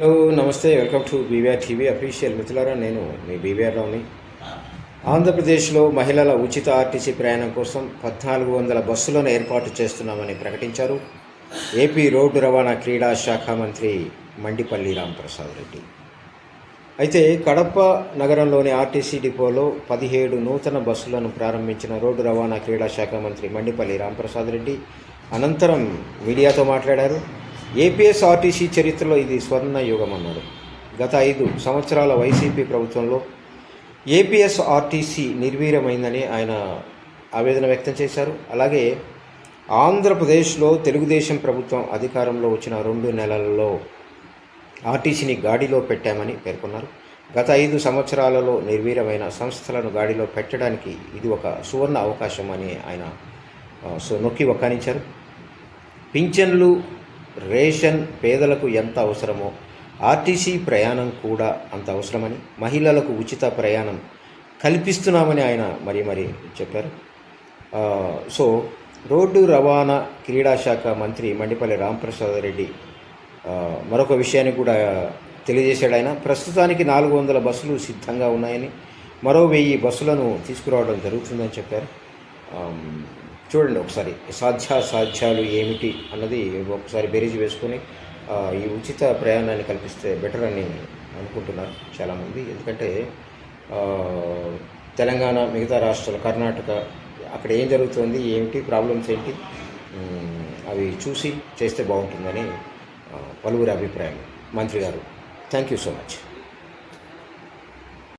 Hello నమస్తే welcome to BVR TV official మిత్రులారా నేను మీ బీవీఆర్ రావుని. ఆంధ్రప్రదేశ్లో మహిళల ఉచిత ఆర్టీసీ ప్రయాణం కోసం పద్నాలుగు వందల బస్సులను ఏర్పాటు చేస్తున్నామని ప్రకటించారు. ఏపీ రోడ్డు రవాణా క్రీడా శాఖ మంత్రి మండిపల్లి రామప్రసాద్ రెడ్డి. అయితే కడప నగరంలోని ఆర్టీసీ డిపోలో పదిహేడు నూతన బస్సులను ప్రారంభించిన రోడ్డు రవాణా క్రీడా శాఖ మంత్రి మండిపల్లి రామప్రసాద్ రెడ్డి అనంతరం మీడియాతో మాట్లాడారు. ఏపీఎస్ఆర్టీసీ చరిత్రలో ఇది స్వర్ణ యుగం అన్నారు గత ఐదు సంవత్సరాల వైసీపీ ప్రభుత్వంలో ఏపీఎస్ఆర్టీసీ నిర్వీర్యమైందని ఆయన ఆవేదన వ్యక్తం చేశారు. అలాగే ఆంధ్రప్రదేశ్లో తెలుగుదేశం ప్రభుత్వం అధికారంలో వచ్చిన రెండు నెలలలో ఆర్టీసీని గాడిలో పెట్టామని పేర్కొన్నారు. గత ఐదు సంవత్సరాలలో నిర్వీర్యమైన సంస్థలను గాడిలో పెట్టడానికి ఇది ఒక సువర్ణ అవకాశం అని ఆయన నొక్కి వక్కానించారు పింఛన్లు రేషన్ పేదలకు ఎంత అవసరమో ఆర్టీసీ ప్రయాణం కూడా అంత అవసరమని మహిళలకు ఉచిత ప్రయాణం కల్పిస్తున్నామని ఆయన మరి మరి చెప్పారు. సో రోడ్డు రవాణా క్రీడా శాఖ మంత్రి మండిపల్లి రామప్రసాద్ రెడ్డి మరొక విషయాన్ని కూడా తెలియజేశాడు ఆయన. ప్రస్తుతానికి నాలుగు వందల బస్సులు సిద్ధంగా ఉన్నాయని మరో వెయ్యి బస్సులను తీసుకురావడం జరుగుతుందని చెప్పారు. చూడండి ఒకసారి సాధ్యాసాధ్యాలు ఏమిటి అన్నది ఒకసారి బెరీజ్ వేసుకొని ఈ ఉచిత ప్రయాణాన్ని కల్పిస్తే బెటర్ అని అనుకుంటున్నారు చాలామంది. ఎందుకంటే తెలంగాణ మిగతా రాష్ట్రాలు కర్ణాటక అక్కడ ఏం జరుగుతుంది ఏమిటి ప్రాబ్లమ్స్ ఏంటి అవి చూసి చేస్తే బాగుంటుందని పలువురి అభిప్రాయం మంత్రి గారు థ్యాంక్ యూ సో మచ్